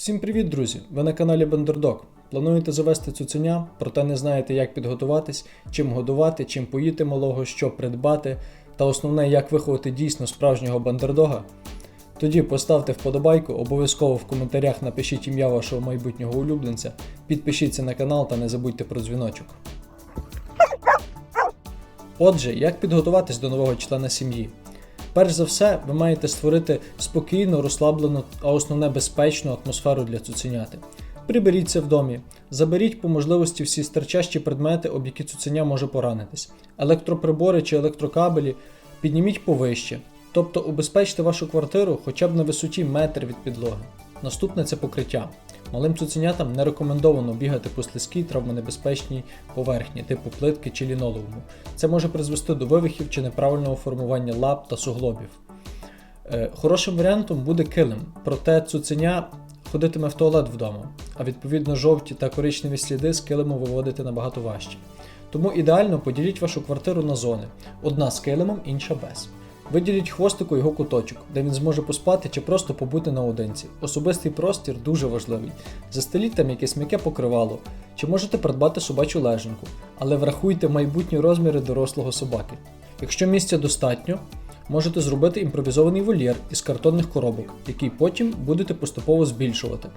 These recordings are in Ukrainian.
Всім привіт, друзі! Ви на каналі Бендердог. Плануєте завести цуценя, проте не знаєте, як підготуватись, чим годувати, чим поїти малого, що придбати, та основне, як виховати дійсно справжнього бандердога? Тоді поставте вподобайку, обов'язково в коментарях напишіть ім'я вашого майбутнього улюбленця, підпишіться на канал та не забудьте про дзвіночок. Отже, як підготуватись до нового члена сім'ї? Перш за все, ви маєте створити спокійну, розслаблену, а основне безпечну атмосферу для цуценяти. Приберіться в домі, заберіть по можливості всі стерчащі предмети, об які цуценя може поранитись, електроприбори чи електрокабелі підніміть повище, тобто убезпечте вашу квартиру хоча б на висоті метр від підлоги. Наступне це покриття. Малим цуценятам не рекомендовано бігати по слизькій травмонебезпечній поверхні, типу плитки чи лінолеуму. Це може призвести до вивихів чи неправильного формування лап та суглобів. Е, Хорошим варіантом буде килим, проте цуценя ходитиме в туалет вдома, а відповідно жовті та коричневі сліди з килиму виводити набагато важче. Тому ідеально поділіть вашу квартиру на зони: одна з килимом, інша без. Виділіть хвостику його куточок, де він зможе поспати чи просто побути наодинці. Особистий простір дуже важливий. Застеліть там якесь м'яке покривало, чи можете придбати собачу лежанку, але врахуйте майбутні розміри дорослого собаки. Якщо місця достатньо, можете зробити імпровізований вольєр із картонних коробок, який потім будете поступово збільшувати.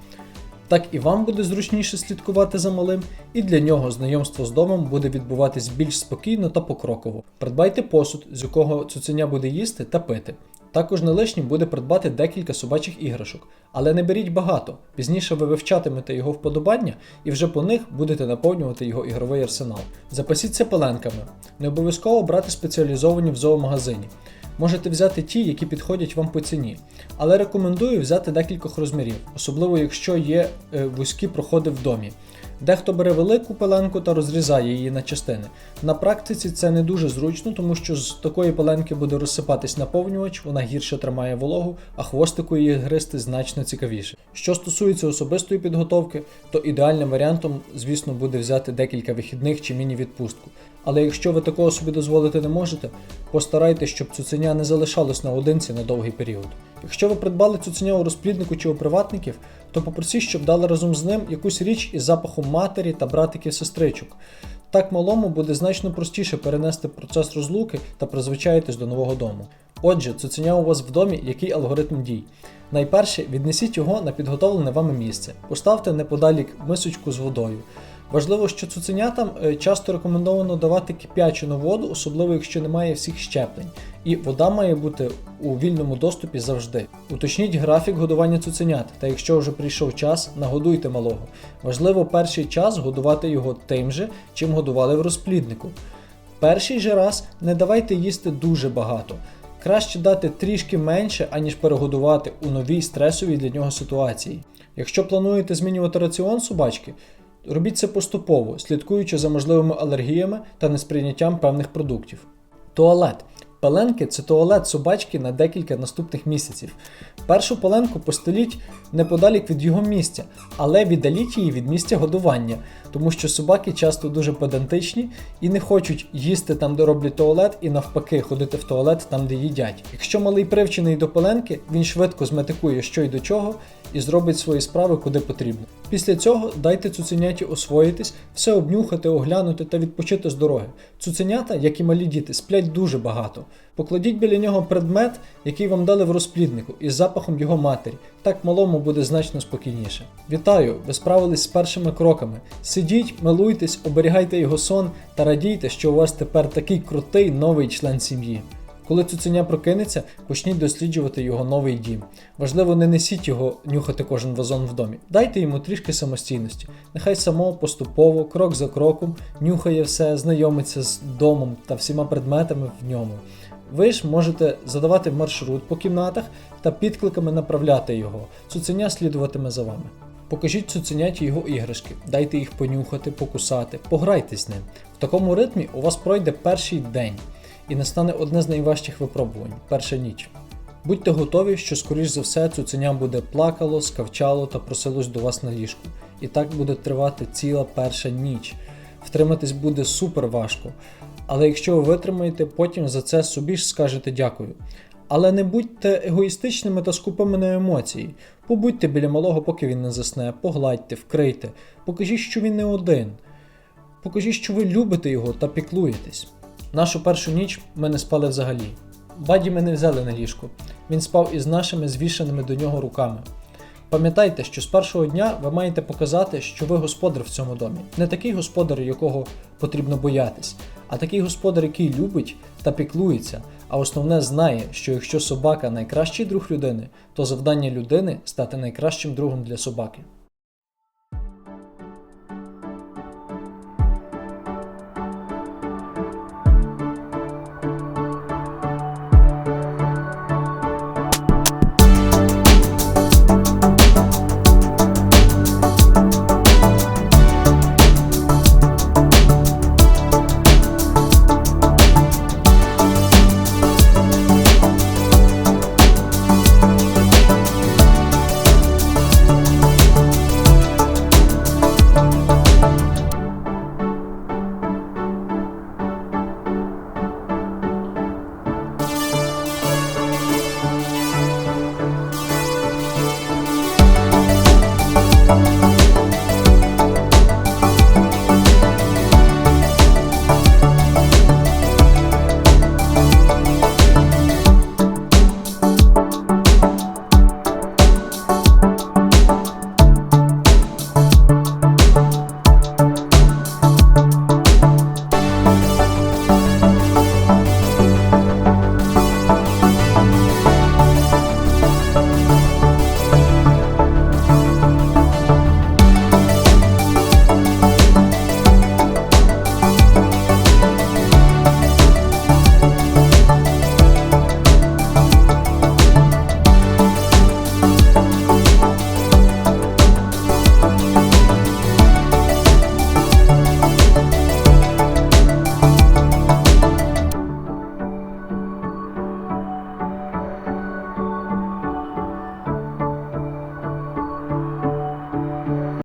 Так і вам буде зручніше слідкувати за малим, і для нього знайомство з домом буде відбуватись більш спокійно та покроково. Придбайте посуд, з якого цуценя буде їсти та пити. Також не лишнім буде придбати декілька собачих іграшок, але не беріть багато. Пізніше ви вивчатимете його вподобання і вже по них будете наповнювати його ігровий арсенал. Запасіться пеленками. Не обов'язково брати спеціалізовані в зоомагазині. Можете взяти ті, які підходять вам по ціні, але рекомендую взяти декількох розмірів, особливо якщо є е, вузькі проходи в домі. Дехто бере велику пеленку та розрізає її на частини. На практиці це не дуже зручно, тому що з такої пеленки буде розсипатись наповнювач, вона гірше тримає вологу, а хвостику її гристи значно цікавіше. Що стосується особистої підготовки, то ідеальним варіантом, звісно, буде взяти декілька вихідних чи міні-відпустку. Але якщо ви такого собі дозволити не можете, постарайтесь, щоб цуценя не залишалось наодинці на довгий період. Якщо ви придбали цуценя у розпліднику чи у приватників, то попросіть, щоб дали разом з ним якусь річ із запахом матері та братиків-сестричок. Так малому буде значно простіше перенести процес розлуки та призвичаїтись до нового дому. Отже, цуценя у вас в домі, який алгоритм дій? Найперше віднесіть його на підготовлене вами місце, поставте неподалік мисочку з водою. Важливо, що цуценятам е, часто рекомендовано давати кип'ячену воду, особливо якщо немає всіх щеплень, і вода має бути у вільному доступі завжди. Уточніть графік годування цуценят, та якщо вже прийшов час, нагодуйте малого. Важливо перший час годувати його тим же, чим годували в розпліднику. Перший же раз не давайте їсти дуже багато. Краще дати трішки менше, аніж перегодувати у новій стресовій для нього ситуації. Якщо плануєте змінювати раціон собачки, робіть це поступово, слідкуючи за можливими алергіями та несприйняттям певних продуктів. Туалет. Пеленки це туалет собачки на декілька наступних місяців. Першу пеленку постеліть неподалік від його місця, але віддаліть її від місця годування, тому що собаки часто дуже педантичні і не хочуть їсти там, де роблять туалет, і навпаки ходити в туалет там, де їдять. Якщо малий привчений до пеленки, він швидко зметикує, що й до чого, і зробить свої справи куди потрібно. Після цього дайте цуценяті освоїтись, все обнюхати, оглянути та відпочити з дороги. Цуценята, як і малі діти, сплять дуже багато. Покладіть біля нього предмет, який вам дали в розпліднику, із запахом його матері. Так малому буде значно спокійніше. Вітаю! Ви справились з першими кроками. Сидіть, милуйтесь, оберігайте його сон та радійте, що у вас тепер такий крутий новий член сім'ї. Коли цуценя прокинеться, почніть досліджувати його новий дім. Важливо, не несіть його нюхати кожен вазон в домі. Дайте йому трішки самостійності. Нехай само поступово, крок за кроком, нюхає все, знайомиться з домом та всіма предметами в ньому. Ви ж можете задавати маршрут по кімнатах та підкликами направляти його. Цуценя слідуватиме за вами. Покажіть цуценяті його іграшки, дайте їх понюхати, покусати, пограйте з ним. В такому ритмі у вас пройде перший день і настане одне з найважчих випробувань перша ніч. Будьте готові, що, скоріш за все, цуценя буде плакало, скавчало та просилось до вас на ліжку. І так буде тривати ціла перша ніч. Втриматись буде супер важко. Але якщо ви витримаєте, потім за це собі ж скажете дякую. Але не будьте егоїстичними та скупими на емоції. Побудьте біля малого, поки він не засне, погладьте, вкрийте, покажіть, що він не один. Покажіть, що ви любите його та піклуєтесь. Нашу першу ніч ми не спали взагалі. Баді ми не взяли на ліжко. Він спав із нашими звішаними до нього руками. Пам'ятайте, що з першого дня ви маєте показати, що ви господар в цьому домі. Не такий господар, якого потрібно боятись, а такий господар, який любить та піклується, а основне знає, що якщо собака найкращий друг людини, то завдання людини стати найкращим другом для собаки.